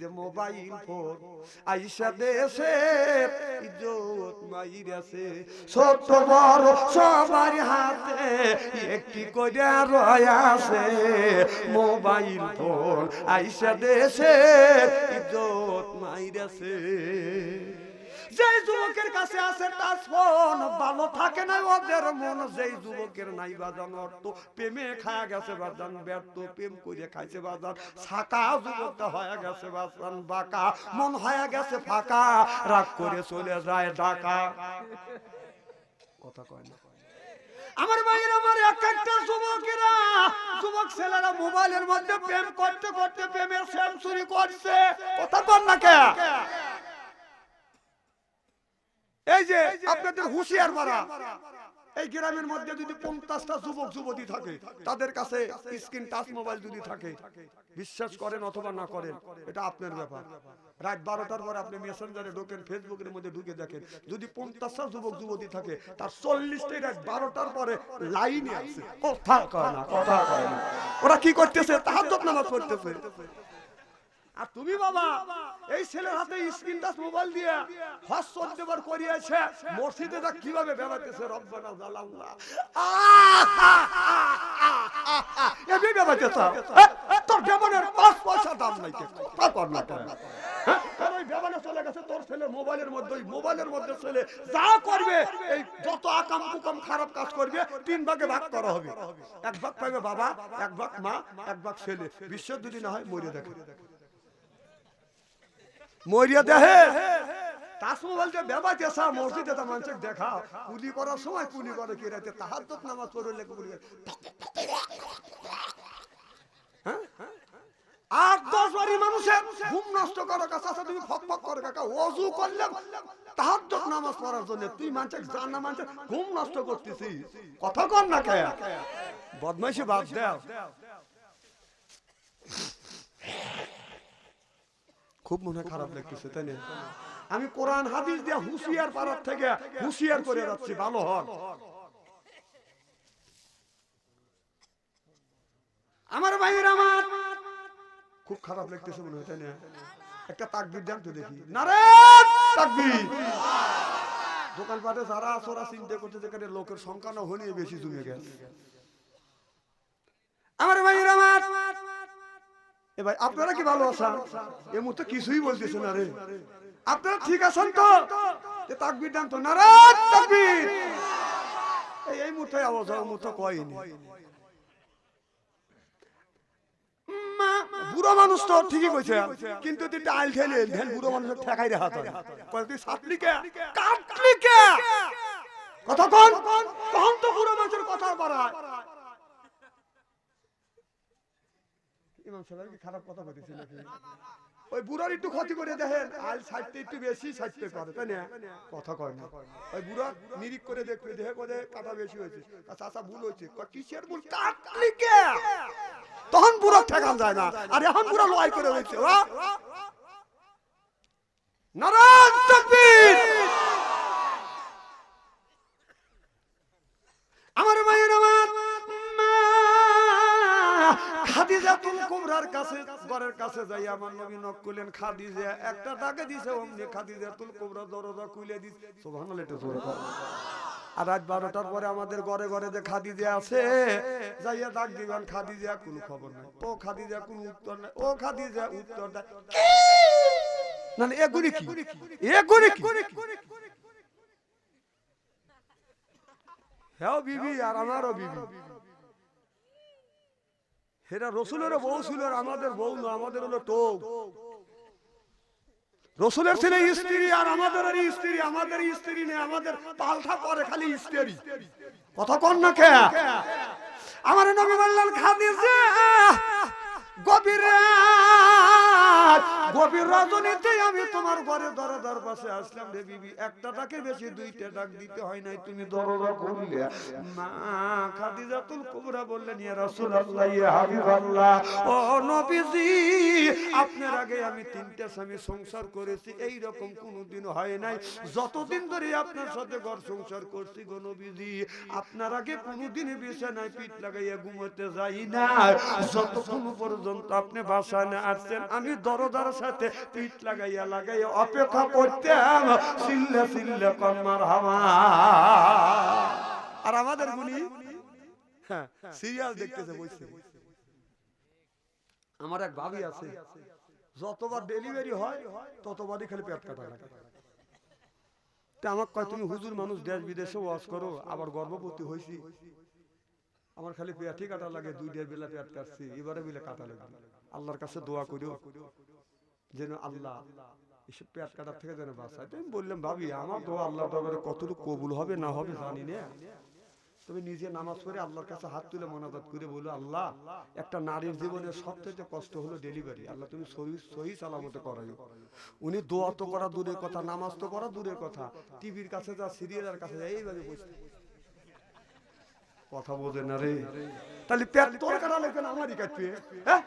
যে mobile phone আইসা দেশে ইজ্জত মাইরাছে। ছোট বড় সবার হাতে একটি করে রয়াছে মোবাইল ফোন আইসা দেশে ইজ্জত মাইরাছে। যেই যুবকের কাছে আছে, তার ফোন ভালো থাকে না, ওদের মন যেই যুবকের নাই বাজান অর্থ প্রেমে খায়া গেছে বাজান ব্যর্থ প্রেম করে খাইছে বাজান ছাকা যুবকটা হয়ে গেছে বাজান বাঁকা, মন হয়ে গেছে ফাঁকা, রাগ করে চলে যায় ঢাকা। কথা কয় না। আমার ভাইয়ের, আমার এক একটা যুবকেরা, যুবক ছেলেরা মোবাইলের মধ্যে প্রেম করতে করতে প্রেমের সেঞ্চুরি করছে। কথা বল না কে? এই যে আপনাদের হুঁশিয়ার মারা। এই গ্রামের মধ্যে যদি পঞ্চাশটা যুবক, যুবতী থাকে, তাদের কাছে স্ক্রিন টাচ মোবাইল যদি থাকে, বিশ্বাস করেন অথবা না করেন, এটা আপনার ব্যাপার। রাত বারোটার পরে আপনি মেসেঞ্জারে ঢোকেন, ফেসবুকের মধ্যে ঢুকে দেখেন, যদি পঞ্চাশটা যুবক, যুবতী থাকে, তার চল্লিশটাই রাত বারোটার পরে লাইনে আছে। কথা কয় না, কথা কয় না। ওরা কি করতেছে? তাহার নামাজ পড়তেছে। আর তুমি বাবা, এই ছেলের হাতে স্ক্রিন টাচ মোবাইল দিয়ে হজ চলতে বার করিয়েছে। মসজিদে তা কীভাবে বেড়াতেছে রব্বানা জালাল্লাহ। এমনি বেড়াতেছে তোর বেমানের পাঁচ পয়সা দাম নাই কে তা কর না কেন? হ্যাঁ? তোর তোর মোবাইলের মধ্যে করবে, এই খারাপ কাজ করবে, তিন ভাগে করা মা বিশ্ব যদি না হয় মরে দেখে। মরিয়া দেহে। তাসমো বলতে বেবা দেশা মসজিদে তা মানুষের দেখা। কুলি করার সময় কুলি করে কি রাতে? তাহার তো নামাজ পড়লে কুলি হ্যাঁ? আট দশ বাড়ি মানুষের ঘুম নষ্ট করো কাছে তুমি ফক ফক করো কাকা। অজু করলে তাহার তো নামাজ পড়ার জন্য তুই মানুষের জানা মানুষের ঘুম নষ্ট করতেছিস কথা কর না কে বদমাইশি বাদ দেও। খুব মনে খারাপ লাগতেছে তাই না? আমি কোরআন হাদিস দিয়ে হুঁশিয়ার পাড়ার থেকে হুঁশিয়ার করে যাচ্ছি ভালো হন। আমার ভাইয়ের আমার খুব খারাপ লাগতেছে মনে হয় তাই না? একটা তাকবির দেন তো দেখি। নারে তাকবির! দোকানপাটে যারা আসরা চিন্তা করছে যেখানে লোকের সংখ্যা না হলে বেশি জমে গেছে। আমার ভাইয়ের আমার এ ভাই আপনারা কি ভালো আছেন? এ মুহূর্তে কিছুই বলতেছে না রে। আপনারা ঠিক আছেন তো? তাকবির দেন তো। নারাজ তাকবির। এই এই মুহূর্তে আওয়াজ হয়, মুহূর্তে কয়নি। বুড়ো মানুষ তো ঠিকই কইছে। কিন্তু তুই ডাল খেলে ধ্যান বুড়ো মানুষের ঠেকাই রে হাত কয় তুই সাতলি কে? কাটলি কে? কথা কোন। তখন তো বুড়ো মানুষের কথা বাড়ায়। ইমাম সাহেব কি খারাপ কথা বলতেছি নাকি ওই বুড়ার একটু ক্ষতি করে দেখেন আল সাইডতে একটু বেশি সাইডতে করে তাই না কথা কয় না ওই বুড়া নিরিক করে দেখবে দেখে করে কাটা বেশি হয়েছে আচ্ছা আচ্ছা ভুল হয়েছে কিসের ভুল কাটলি কে তখন বুড়া ঠেকান যায় না আর এখন বুড়া লড়াই করে হয়েছে নারায়ণ তাকবীর কুবরার কাছে, ঘরের কাছে যাই, আমার নবী নক করলেন খাদিজা একটা ডাকে দিছে, অমনি খাদিজাতুল কুবরা দরজা খুলে দিছে। সুবহানাল্লাহ এটা জোরে আর রাত বারোটার পরে আমাদের ঘরে ঘরে যে খাদিজা আছে, যাইয়া ডাক দিবেন খাদিজা কোনো খবর নাই। ও খাদিজা কোনো উত্তর নাই। ও খাদিজা উত্তর দেয় না না, এগুলি কি? এগুলি হ্যাঁ বিবি, আর আমারও বিবি। সেটা রসুলেরও বউ ছিল আর আমাদের বউ না, আমাদের হলো টোক রসুলের ছেলে স্ত্রী আর আমাদের স্ত্রী আমাদের স্ত্রী নেই, আমাদের পাল্টা করে খালি স্ত্রী। কথা কন না কে? আমার নবী বললেন, খাদিজা, গভীর গভীর রজনীতে আমি তোমার ঘরে দরজার পাশে আসলাম রে বিবি। একটা ডাকে বেশি, দুইটা ডাক দিতে হয় নাই, তুমি দরজা খুললে। মা খাদিজাতুল কুবরা বললেন, ইয়া রাসূলুল্লাহ, ইয়া হাবিবাল্লাহ, ও নবীজি, আপনার আগে আমি তিনটা স্বামী সংসার করেছি এই রকম কোনোদিন হয় নাই। যতদিন ধরে আপনার সাথে ঘর সংসার করছি গো নবীজি, আপনার আগে কোনোদিন বিছানায় পিঠ লাগাইয়া ঘুমোতে যাই না যতক্ষণ পর্যন্ত আপনি বাসায় না আসছেন, আমি দরদার সাথে পিঠ লাগাইয়া লাগাইয়া অপেক্ষা করতাম। সিল্লে সিল্লে কন্মার হামা আর আমাদের গুনি হ্যাঁ সিরিয়াল দেখতেছে বসে আমার এক ভাবি আছে, যতবার ডেলিভারি হয়, ততবারই খালি পেট কাটা লাগে। তুমি হুজুর মানুষ, দেশ বিদেশে ওয়াজ করো, আবার গর্ভবতী হয়েছি আমার খালি পেটই কাটা লাগে, দুই দেড় বেলা পেট কাটছি, এবারে বেলা কাটা লাগে আল্লাহর কাছে দোয়া করিও। যেন আল্লাহ এসব পেট কাটার থেকে যেন বাঁচায়। তো আমি বললাম ভাবি আমার দোয়া আল্লাহ দরবারে কতটুকু কবুল হবে না হবে জানি না তুমি নিজে নামাজ পড়ে আল্লাহর কাছে হাত তুলে মনাজাত করে বলো আল্লাহ একটা নারীর জীবনের সবচেয়ে কষ্ট হলো ডেলিভারি আল্লাহ তুমি সহি সালামতে করাই উনি দোয়া তো করা দূরের কথা নামাজ তো করা দূরের কথা। টিভির কাছে যা সিরিয়ালের কাছে যা এইভাবে বসে কথা বোঝে না রে। তাহলে পেট তোর কাটা লাগবে না আমারই কাটবে হ্যাঁ?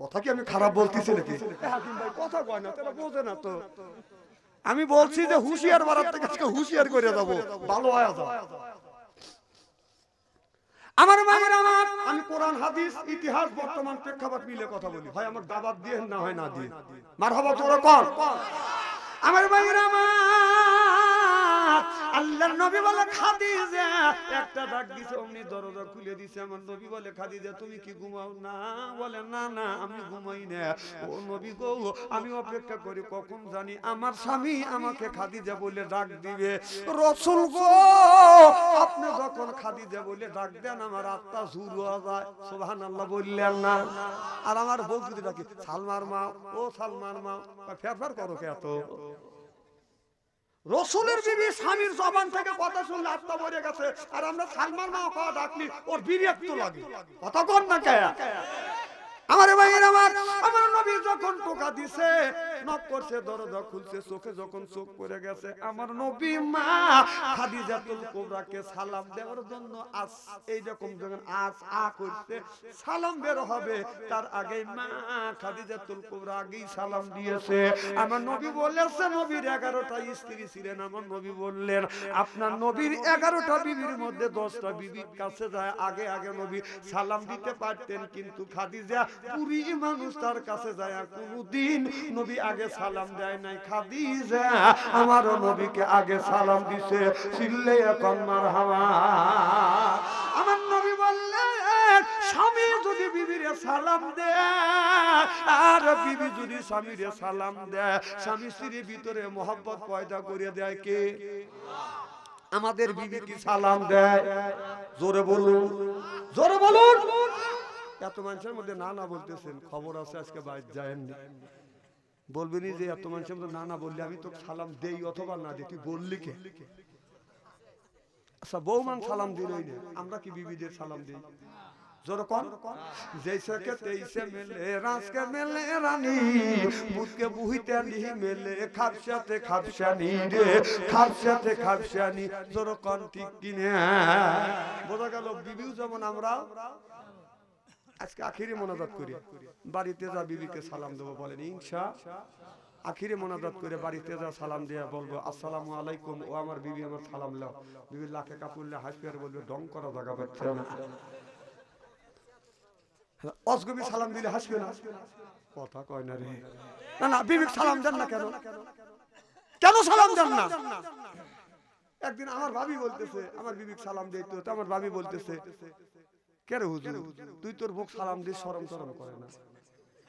কথা কি আমি খারাপ বলতেছি নাকি? কথা কয় না তারা বোঝে না তো। আমি বলছি যে হুঁশিয়ার বাড়ার থেকে আজকে হুঁশিয়ার করে যাব ভালো হয়। যাও আমার মায়ের আমার আমি কোরআন হাদিস ইতিহাস বর্তমান প্রেক্ষাপট মিলে কথা বলি। হয় আমার দাবাত দিয়ে না হয় না দিয়ে মার হবা তোরা কর। আমার মায়ের আমার আল্লাহর নবী বলে খাদিজা। একটা ডাক দিছে, অমনি দরজা খুলে দিছে। আমার নবী বলে, খাদিজা, তুমি কি ঘুমাও? না, বলে, না না, আমি ঘুমাই না। ও নবী গো, আমি অপেক্ষা করি, কখন জানি আমার স্বামী আমাকে খাদিজা বলে ডাক দিবে। রসুল গো, আপনি যখন খাদিজা বলে ডাক দেন, আমার আত্মা জুর হয়ে যায়। সুবহানাল্লাহ বললেন না। আর আমার বউ যদি ডাকে, সালমার মা, ও সালমার মা ফের ফের করো কে এত? রসুলের বিবি স্বামীর জবান থেকে কথা শুনলে আত্মা মরে গেছে। আর আমরা সালমান মা কথা ডাকলি, ওর বিরক্ত লাগে। কথা কন না কে? আমার ভাইয়ের আমার আমার নবী যখন টোকা দিছে নক করছে, দরজা খুলছে, চোখে যখন চোখ পড়ে গেছে, আমার নবী মা খাদিজাতুল কোবরাকে সালাম দেওয়ার জন্য আজ এই রকম যখন আজ আ করছে, সালাম বের হবে। তার আগেই মা খাদিজাতুল কোবরা আগেই সালাম দিয়েছে। আমার নবী বলেছে, নবীর এগারোটা স্ত্রী ছিলেন, আমার নবী বললেন, আপনার নবীর এগারোটা বিবির মধ্যে দশটা বিবির কাছে যায়। আগে আগে নবী সালাম দিতে পারতেন, কিন্তু খাদিজা পুরি মানুষ তার কাছে যায়। কোনদিন নবী আগে সালাম দেয় নাই, খাদিজা আমারও নবীকে আগে সালাম দিছে, চিল্লে মার হাওয়া আমার নবী বললেন, স্বামী যদি বিবিরে সালাম দেয়, আর বিবি যদি স্বামীরে সালাম দেয়, স্বামী স্ত্রীর ভিতরে মোহাব্বত পয়দা করে দেয় কে? আমাদের বিবি কি সালাম দেয়? জোরে বলুন জোরে বলুন। এত মানুষের মধ্যে না না বলতেছেন, খবর আছে, আজকে বাইরে যায়নি। বলবেনি যে এত মানুষের মধ্যে না না বললে আমি তো সালাম দেই অথবা না দিই। তুই বললি কে? আচ্ছা বৌমান সালাম দিলই না। আমরা কি বিবিদের সালাম দিই? জোর জৈসে কে তেইসে মেলে রাসকে মেলে রানী। বুকে বুহিতে নিহি মেলে খাপসাতে খাপসানি রে। খাপসাতে খাপসানি জোর ঠিক কিনে। বোঝা গেল বিবিও যেমন আমরা। আজকে আখিরে মোনাজাত করি। বাড়িতে যা বিবিকে সালাম দেবো বলেন, ইনশা। আখিরে মোনাজাত করে বাড়িতে যা সালাম দিয়ে বলব, আসসালামু আলাইকুম, ও আমার বিবি, আমার সালাম লাও বিবি লাখে কাপুরলে হাসবে আর বলবে, ডং করা জায়গা পাচ্ছে না। অসগবি সালাম দিলে হাসবে না। কথা কয় না রে। না না বিবি সালাম দেন না কেন? কেন সালাম দেন না? একদিন আমার ভাবি বলতেছে, আমার বিবি সালাম দিতে তো আমার ভাবি বলতেছে কে রে হুজুর? তুই তোর মুখ সালাম দিয়ে শরম শরম করে না।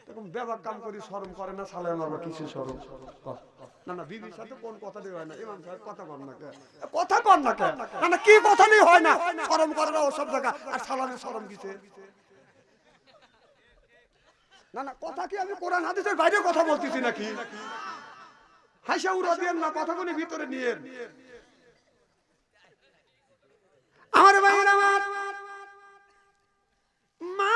এরকম বেবাক কাম করি, শরম করে না, সালাম আমার কিছু শরম? না না, বিবির সাথে কোন কথা দিয়ে হয় না? ইমাম সাহেব কথা কর না কথা কর না না কি কথা নেই হয় না? শরম করে না ওসব জায়গা আর সালামে শরম কিসে না না, কথা কি আমি কোরআন, হাদিসের বাইরে কথা বলতেছি নাকি? হাসা উড়া দিয়ে না, কথাগুলি ভিতরে নিয়ে আমার ভাইয়ের আমার মা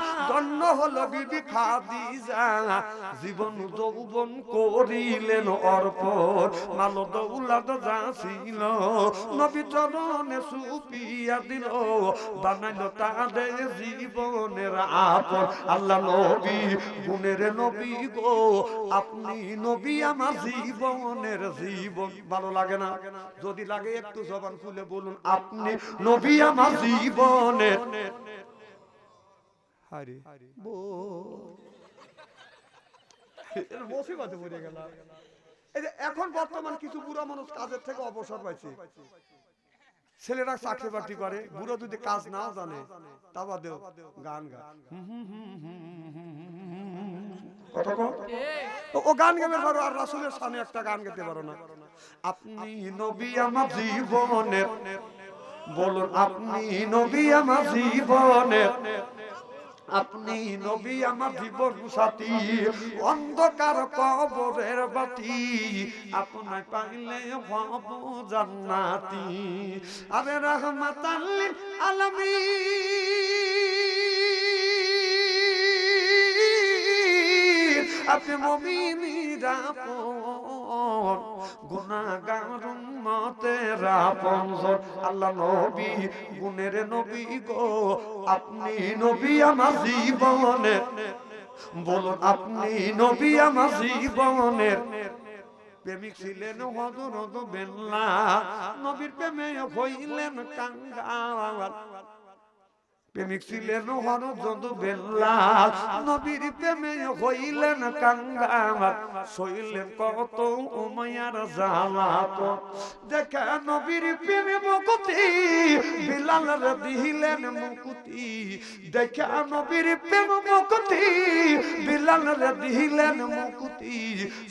ধন্য হলো বিবি খাদিজা। জীবন যৌবন করিলেন অর্পণ। মাল দৌলাদ নবী চরণে সুপিয়া দিল। বানাইল তাদের জীবনের আপন। আল্লাহ নবী, গুণের নবী গো। আপনি নবী, আমার জীবনের জীবন। ভালো লাগে না? যদি লাগে একটু জবান খুলে বলুন, আপনি নবী, আমার জীবনের হারে মুসিবতে পড়ে গেলাম। এই যে এখন বর্তমান কিছু বুড়া মানুষ কাজের থেকে অবসর পাইছে। ছেলেরা চাকরি বাকরি করে বুড়ো যদি কাজ না জানে তা বাদেও গান গান ও- গান গাবে পারো আর রাসুলের সামনে একটা গান গাইতে পারো না। আপনি নবী আমার জীবনের বলুন আপনি নবী আমার জীবনের আপনি নবী, আমার জীবন সাথী, অন্ধকার কবরের বাতি, আপনার পাইলে হব জান্নাতি। আরে রহমাতাল্লিল আলামিন, আপনি মমিনীরা গুনাগার মতের আপন আল্লাহ নবী, গুণের নবী গো, আপনি নবী আমার জীবনের বলুন, আপনি নবী আমার জীবনের প্রেমিক ছিলেন হজরত বেল্লা, নবীর প্রেমে হইলেন কাঙ্গাল। প্রেমিক ছিলেন হরজত বেল্লাল। নবীর প্রেমে হইলেন কাঙ্গাল। সইলেন কত উমায়ার জালাত দেখে নবীর প্রেমে মুকুতি বিলাল দিলেন মুকুতি। দেখে নবীর প্রেম মুকুতি বিলাল দিলেন মুকুতি।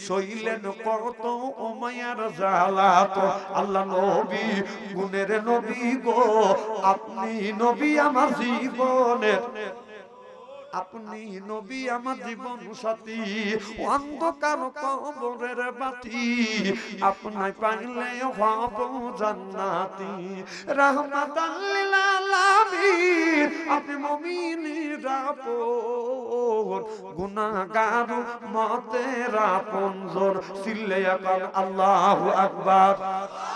সইলেন কত উমায়ার জালাত আল্লাহ নবী, গুণের নবী গো। আপনি নবী আমার জীবনের। আপনি নবী, আমার জীবন সাথী অন্ধকার কবরের বাতি আপনাই পাইলে হব জান্নাতি। রহমত আলামিন। আপনি মুমিনের আপন। মতের আপন। জোর সিল্লে এখন আল্লাহু আকবার।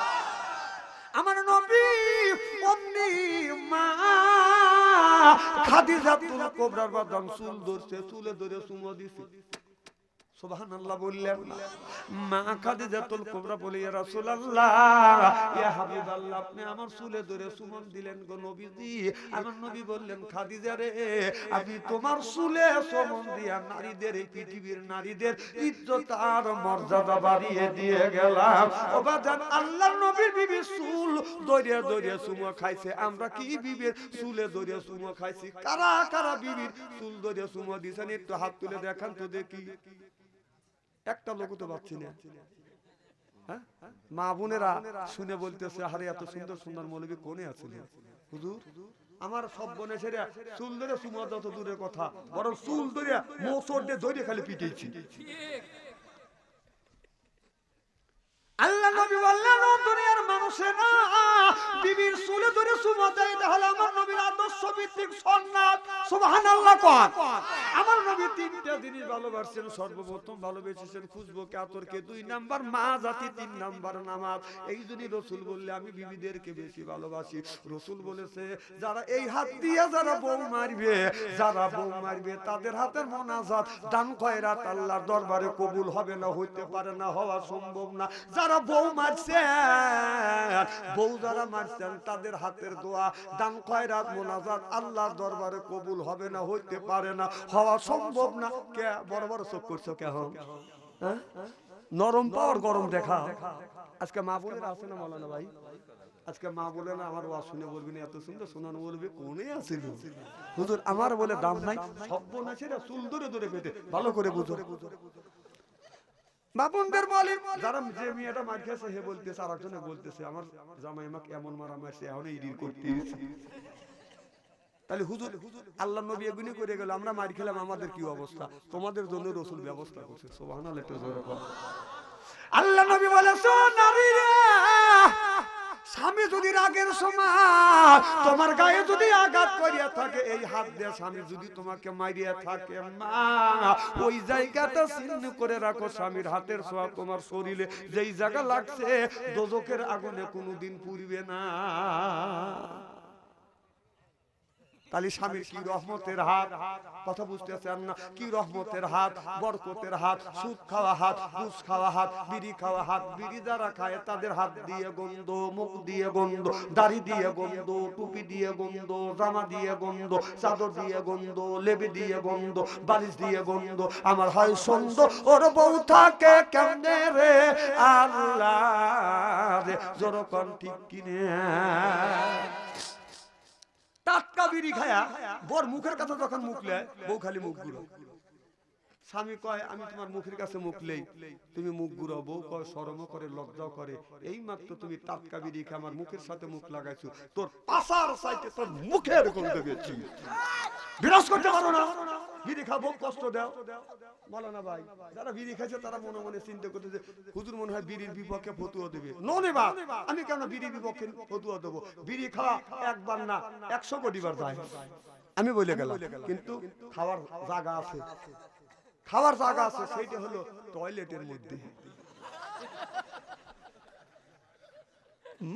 খাদিজাতুল কোবরার চুল ধরছে, চুলে ধরে চুমো দিছে। খাদিজা আমি তোমার চুলে চুমন দিয়া নারীদের, এই পৃথিবীর নারীদের ইজ্জত আর মর্যাদা বাড়িয়ে দিয়ে গেলাম। আল্লাহর নবীর বিবি চুল দরিয়া দরিয়া চুমো খাইছে, আমরা কি বিবির? চুলে দরিয়া চুমো খাইছি। কারা কারা বিবির? চুল দরিয়া চুমো দিছেন, একটু হাত তুলে দেখান তো দেখি। একটা লোক তো পাচ্ছি না। হ্যাঁ? মা বোনেরা শুনে বলতেছে, আরে, এত সুন্দর সুন্দর মৌলবী কোনে আছে হুজুর, আমার সব বোনে সেরে চুল ধরে সুমা যত দূরের কথা, বরং চুল ধরে মোসর দিয়ে ধরে খালি পিটেছি আমি বিবিদেরকে বেশি ভালোবাসি। রসুল বলেছে, যারা এই হাত দিয়ে যারা বউ মারবে, যারা বউ মারবে, তাদের হাতের মোনাজাত দান খয়রাত আল্লাহর দরবারে কবুল হবে না, হইতে পারে না, হওয়া সম্ভব না। যারা বউ মারছে বউ যারা মারছেন, তাদের হাতের দোয়া, দান খয়রাত, মোনাজাত আল্লাহর দরবারে কবুল হবে না, হইতে পারে না, হওয়া সম্ভব না। কে, বড় বড় চোখ করছ হ্যাঁ? নরম পাওয়ার গরম দেখা। আজকে মা আছে না ভাই? আজকে মা বলে না, আমার ওয়াজ শুনে বলবি না, এত সুন্দর শোনানো বলবি, কোনে হুজুর, আমার বলে দাম নাই, সব বোন আছে না, চুল ধরে ধরে পেটে ভালো করে বুঝো। বাপনদের বলে যারা যে মেয়েটা মার খেয়েছে হে বলতেছে আর একজনে বলতেছে আমার জামাই আমাকে এমন মারা মারছে এখন ইডির করতে তাহলে হুজুর আল্লাহ নবী এগুনি করে গেল আমরা মার খেলাম আমাদের কি অবস্থা? তোমাদের জন্য রসুল ব্যবস্থা করছে সোবাহান। আল্লাহ নবী বলে "শোন নারীরা, স্বামী যদি রাগের সময় তোমার গায়ে যদি আঘাত করিয়া থাকে, এই হাত দিয়ে স্বামী যদি তোমাকে মারিয়া থাকে, মা, ওই জায়গাটা চিহ্ন করে রাখো স্বামীর হাতের ছোঁয়া তোমার শরীরে। যেই জায়গা লাগছে দোজকের আগুনে কোনোদিন পুড়বে না। তাহলে স্বামীর কি রহমতের হাত? কথা বুঝতেছেন না। কি রহমতের হাত? বরকতের হাত, সুদ খাওয়া হাত, ঘুষ খাওয়া হাত, বিড়ি খাওয়া হাত, বিড়ি যারা খায় তাদের হাত দিয়ে গন্ধ, মুখ দিয়ে গন্ধ, দাড়ি দিয়ে গন্ধ, টুপি দিয়ে গন্ধ, জামা দিয়ে গন্ধ, চাদর দিয়ে গন্ধ, লেবি দিয়ে গন্ধ, বালিশ দিয়ে গন্ধ। আমার হয় সন্দ ওর বউ থাকে কেমনে রে? আল্লাহ রে জোরকন ঠিক কিনে। টাটকা বিড়ি খায়া বর মুখের কাছে যখন মুখলে বউ খালি মুখগুলো স্বামী কয়, আমি তোমার মুখের কাছে মুখলেই তুমি মুখ বউ কয় শরম করে, লজ্জাও করে। এই মাত্র তুমি টাটকা বিড়ি খেয়ে আমার মুখের সাথে মুখ লাগাইছো। তোর পাশার সাইতে তোর মুখে এরকম দেখেছি বিরাজ করতে পারো না। বিড়ি খাব, কষ্ট দাও। বলো না ভাই, যারা বিড়ি খাইছে তারা মনে মনে চিন্তা করতে যে হুজুর মনে হয় বিড়ির বিপক্ষে ফতুয়া দেবে। ননে বা আমি কেন বিড়ির বিপক্ষে ফতুয়া দেবো? বিড়ি খাওয়া একবার না, একশো কোটি বার যায়। আমি বলে গেলাম, কিন্তু খাওয়ার জায়গা আছে। খাওয়ার জায়গা আছে, সেইটা হলো টয়লেটের মধ্যে।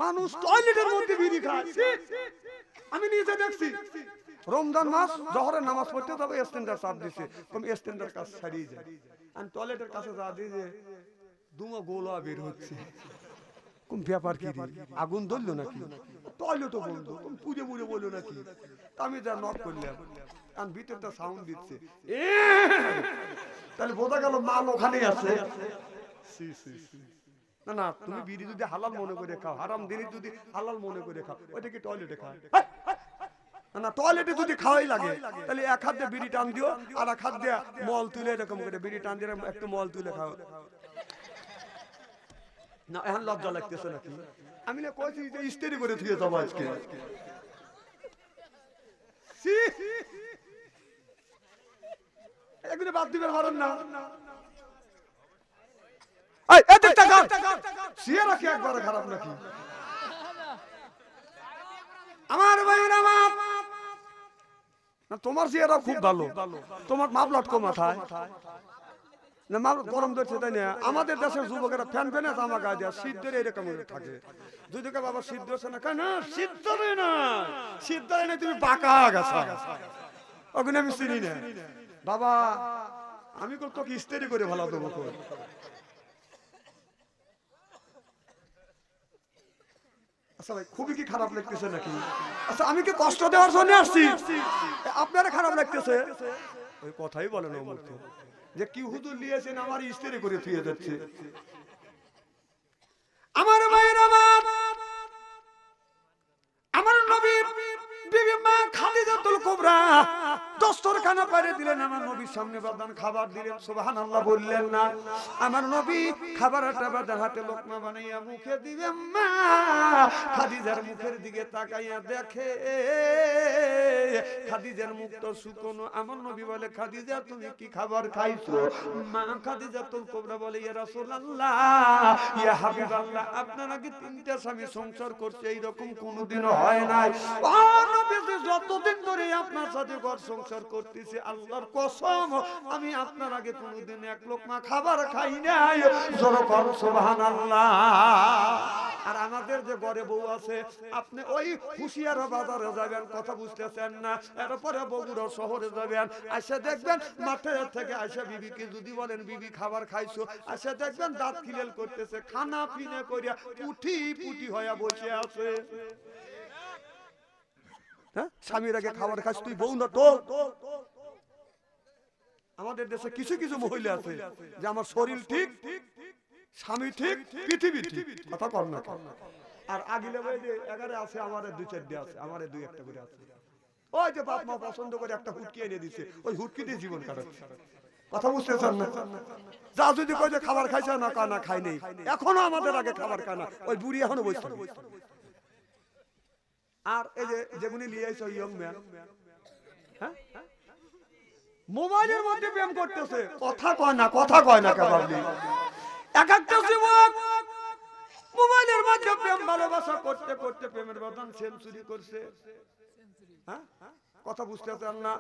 মানুষ টয়লেটের মধ্যে বিড়ি খায়। আমি নিজে দেখছি। রমজান মাস, জহরের নামাজ পড়তে তবে স্ট্যান্ডার চাপ দিছে। কম স্ট্যান্ডার কাজ ছাড়িয়ে যায়। আমি টয়লেটের কাছে যা দিয়ে যে দুমা গোলা বের হচ্ছে। কোন ব্যাপার কি? আগুন ধরলো নাকি? টয়লেটও বন্ধ। পুজো মুড়ে বলল নাকি? আমি যা নক করলাম। কারণ ভিতরটা সাউন্ড দিচ্ছে। তাহলে বোঝা গেল মাল ওখানেই আছে। না না তুমি বিড়ি যদি হালাল মনে করে খাও হারাম দিনে যদি হালাল মনে করে খাও ওইটা কি টয়লেটে খায় না, না টয়লেটে যদি খাওয়াই লাগে তাহলে এক হাত দিয়ে বিড়ি টান দিও আর এক হাত দিয়ে মল তুলে এরকম করে বিড়ি টান দিয়ে একটু মল তুলে খাও। না এখন লজ্জা লাগতেছে নাকি? আমি না কইছি যে ইস্তেরি করে থুয়ে যাব আজকে! এগুলো বাদ দিবেন না। এই, শুয়ে রাখি একবারে খারাপ নাকি? আমার ভাইয়ের আমার না তোমার চেহারা খুব ভালো। তোমার মাপলাট কো মাথায়। না গরম ধরছে তাই না? আমাদের দেশের যুবকেরা ফ্যান ফ্যানে জামা গায়ে দেওয়া শীত ধরে এরকম থাকে। যদি কে বাবা শীত ধরছে না কেন? ধরে না। ধরে না তুমি বাঁকা গেছা ওখানে আমি চিনি না। বাবা, আমি তোকে ইস্তেরি করে ভালো দেবো। আচ্ছা খুবই কি খারাপ লাগতেছে নাকি? আচ্ছা আমি কি কষ্ট দেওয়ার জন্য আসছি? আপনারা খারাপ লাগতেছে? ওই কথাই বলেন যে কি হুজুর নিয়েছেন, আমার স্ত্রী করে থুয়ে যাচ্ছে আমার ভাইয়ের আমার আমার নবীর বিবি মা খাদিজাতুল কুবরা। দস্তরখানা পারে দিলেন আমার নবীর সামনে বাদান খাবার দিলেন সুবহানাল্লাহ বললেন না। আমার নবী খাবারটা বাদান হাতে লোকমা বানাইয়া মুখে দিবেন মা খাদিজার মুখের দিকে তাকাইয়া দেখে। খাদিজার মুখ তো শুকনো। আমার নবী বলে খাদিজা তুমি কি খাবার খাইছো? মা খাদিজাতুল কুবরা বলে ইয়া রাসূলুল্লাহ ইয়া হাবিবাল্লাহ আপনারা কি তিনটা স্বামী সংসার করছে এইরকম কোনোদিনও হয় নাই। ও নবীজি, যতদিন ধরে আপনার সাথে ঘর সংসার করতেছে, আল্লাহর কসম, আমি আপনার আগে কোনোদিন এক লোকমা খাবার খাই নাই। জোরে কর সুবহানাল্লাহ। আর আমাদের যে ঘরে বউ আছে, আপনি ওই হুশিয়ার বাজারে যাবেন, কথা বুঝতেছেন না। এরপরে বগুড়া শহরে যাবেন। আসে দেখবেন, মাঠে থেকে আসে বিবিকে যদি বলেন, বিবি, খাবার খাইছো? আসে দেখবেন দাঁত খিলেল করতেছে, খানা পিনে করিয়া পুটি পুটি হইয়া বসে আছে। হ্যাঁ? স্বামীর আগে খাবার খাস তুই বউ না তো আমাদের দেশে কিছু কিছু মহিলা আছে যে আমার শরীর ঠিক স্বামী ঠিক পৃথিবী ঠিক। কথা কর না আর আগিলে বই যে এগারে আছে আমারে দুই চারটে আছে আমারে দুই একটা করে আছে। ওই যে বাপ মা পছন্দ করে একটা হুটকি এনে দিছে ওই হুটকি দিয়ে জীবন কাটাচ্ছে। কথা বুঝতেছেন না? যা যদি কই যে খাবার খাইছে না কানা খাই নেই। এখনও আমাদের আগে খাবার খায় না। ওই বুড়ি এখনও বসে। আর এই যে যেগুনি নিয়ে আইছো ইয়ং ম্যান হ্যাঁ? মোবাইলের মধ্যে প্রেম করতেছে। কথা কয় না, কথা কয় না কেবল এক একটা যুবক মোবাইলের মধ্যে প্রেম, ভালোবাসা করতে করতে প্রেমের বাদান সেঞ্চুরি করছে। হ্যাঁ? কথা বুঝতে চান না?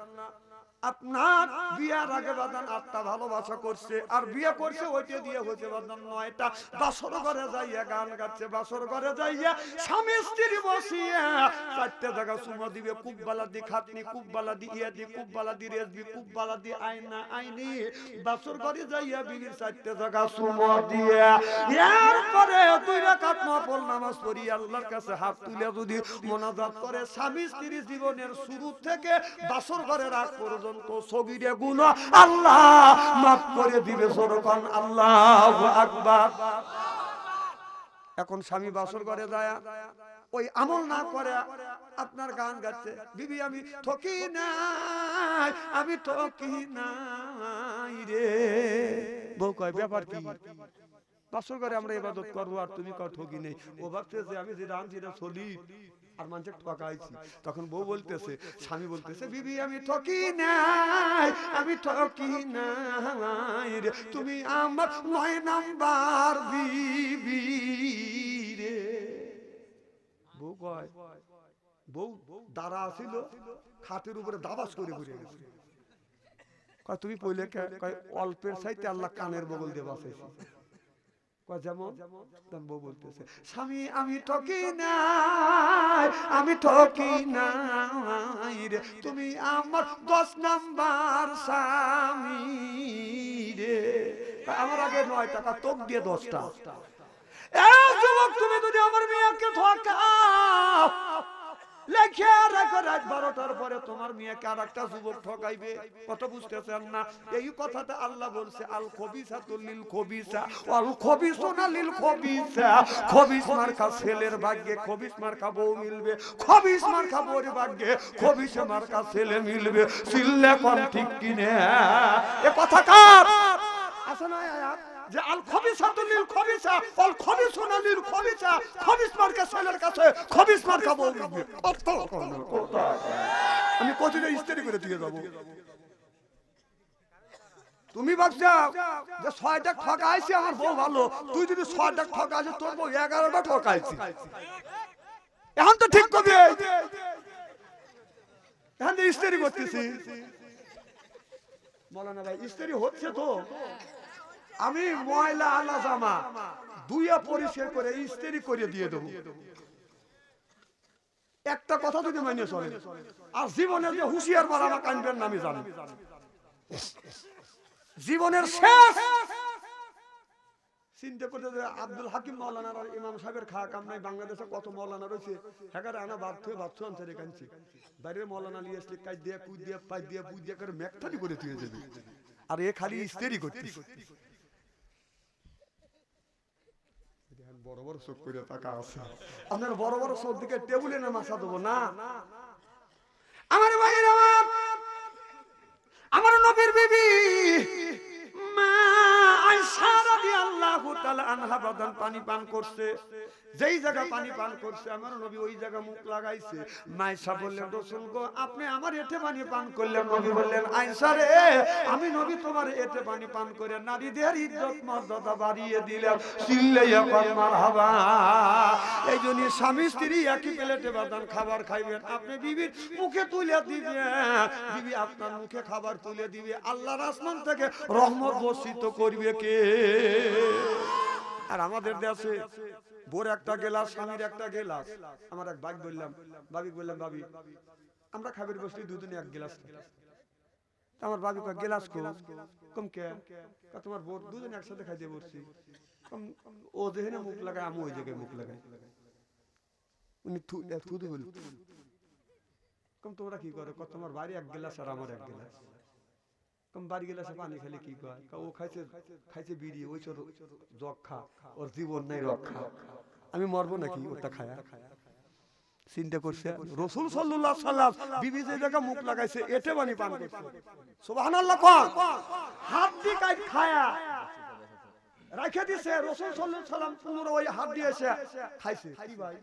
আপনার বিয়ার আগে বাদান আটটা ভালোবাসা করছে, আর বিয়ে করছে ওইটা দিয়ে হয়েছে বাদান নয়টা। বাসর ঘরে যাইয়া গান গাচ্ছে, বাসর ঘরে যাইয়া স্বামী স্ত্রী বসিয়া চারটে জায়গা সুমা দিবে কুববালা দি খাতনি কুববালা দি ইয়া দি কুববালা দি রেসবি কুববালা দি আয়না। আইনি বাসর ঘরে যাইয়া বিবির চারটে জায়গা সুমা দিয়া এরপরে দুই রাকাত নফল নামাজ পড়ি, আল্লাহর কাছে হাত তুলে যদি মোনাজাত করে, স্বামী স্ত্রী জীবনের শুরু থেকে বাসর ঘরে রাখ পর্যন্ত সগিরে গুণ। আল্লাহ মাফ করে দিবে সরকান আল্লাহ আকবার। এখন স্বামী বাসর ঘরে যায়। ওই আমল না করে আপনার গান গাচ্ছে। বিবি, আমি ঠকি নাই, আমি ঠকি নাই রে। বউ কয়, ব্যাপার কি? বাসর ঘরে আমরা ইবাদত করব আর তুমি কও, ঠকি নেই। ও ভাবছে যে আমি যে রাম যেটা চলি আর মানুষের ঠকাইছি তখন বউ বলতেছে স্বামী বলতেছে বিবি আমি ঠকি নাই আমি ঠকি নাই রে। তুমি আমার নয় নাম্বার বিবি রে। বউ কয় বউ দাঁড়া আছিল খাটের উপরে দাবাস করে ঘুরে গেছে। তুমি পইলে অল্পের সাইতে আল্লাহ কানের বগল দিয়ে বাঁচাইছি। কয় যেমন? বউ বলতেছে স্বামী আমি ঠকি নাই আমি ঠকি নাই রে। তুমি আমার দশ নাম্বার স্বামী রে। আমার আগে নয় টাকা তোক দিয়ে দশটা। যুবক তুমি যদি আমার মেয়েকে ঠকাও লেখে রাখো, রাত বারোটার পরে তোমার মেয়েকে আর একটা যুবক ঠকাইবে। ছেলের ভাগ্যে, খবিস মার্কা বউ মিলবে। খবিস মার্কা বউর ভাগ্যে, খবিস মার্কা ছেলে মিলবে। সিল্লে কম ঠিক কিনে। এ কথা কার? না আয়াত যে আল খবিসাতু লিল খবিসা আল খবিসুনা লিল খবিসা। খবিস মার্কা ছেলের কাছে, খবিস মার্কা কত কত আমি কতটা ইস্তেরি করে দিয়ে যাব। তুমি ভাবছ যে ছয়টা ঠকাইছি আমার বউ ভালো। তুই যদি ছয়টা ঠকাইছিস তোর বউ এগারোটা ঠকাইছি এখন তো ঠিক কবি এখন তো ইস্তেরি করতেছি। মৌলানা ভাই ইস্তেরি হচ্ছে তো। আমি ময়লা আলা জামা দুইয়া পরিষ্কার করে ইস্তেরি করে দিয়ে দেবো। একটা কথা যদি মানিয়ে চলে, আর জীবনের যে হুঁশিয়ার মারা আমার না, আমি জানি। জীবনের শেষ। চিন্তা করতে যে আব্দুল হাকিম মৌলানা আর ইমাম সাহেবের খাওয়া কাম নাই, বাংলাদেশে কত মৌলানা রয়েছে? হেকারে আনা বাদ থেকে ভাবছ আনছে কানছি। বাইরে মৌলানা নিয়ে আসলে কাজ দিয়ে কুই দিয়ে পাই দিয়ে বুই দিয়ে করে মেকটানি করে দিয়ে যাবে। আর এ খালি ইস্তেরি করতিস দেখেন, বড় বড় চোখ করে টাকা আছে। আপনার বড় বড় দিকে টেবিলে না মাথা দেবো না? আমার ভাইয়ের আমার নবীর বিবি মা আয়েশা রাদিয়াল্লাহু আনহা বাদান পানি পান করছে। যেই জায়গা পানি পান করছে, আমার নবী ওই জায়গা মুখ লাগাইছে। মায়েশা বললেন, রাসূল গো, আপনি আমার এতে পানি পান করলেন। নবী বললেন, আয়েশা রে, আমি নবী তোমার এতে পানি পান করে নারীদের ইজ্জত মর্যাদা বাড়িয়ে দিলাম। চিল্লাইয়া কর মারহাবা। এই জন্য স্বামী স্ত্রী একই প্লেটে বাদান খাবার খাইবেন। আপনি বিবির মুখে তুলে দিবেন। বিবি আপনার মুখে খাবার তুলে দিবে। আল্লাহর আসমান থেকে রহমত বর্ষিত করবে কে? আর আমাদের দেশে বোর একটা গেলাস স্বামীর একটা গেলাস। আমার এক বাইক বললাম বাবি বললাম বাবি আমরা খাবার বসলি দুদিনে এক গেলাস তা আমার বাবি কয় গেলাস কো? কম কে? তোমার বোর দুজনে একসাথে খাইতে বসছি। কম ও যেখানে মুখ লাগায় আমি ওই জায়গায় মুখ লাগাই। উনি থু থু দিয়ে বলি কম তোমরা কি করে? কত তোমার বাড়ি এক গেলাস আর আমার এক গেলাস। বাড়ি গেলাসে পানি খেলে কি কয় ও খাইছে খাইছে বিড়ি ওই জগ খা ওর জীবন নাই রক্ষা আমি মরবো নাকি ওটা খায়া চিন্তা করছে রসুল সাল্লাম বিবি যে মুখ লাগাইছে এতে বানি পান করছে সুবহানাল্লাহ কোন হাত দি কাই খায়া রাখে দিছে রসুল সাল্লাল্লাহু সাল্লাম পুনর ওই হাত দিয়েছে খাইছে কি ভাই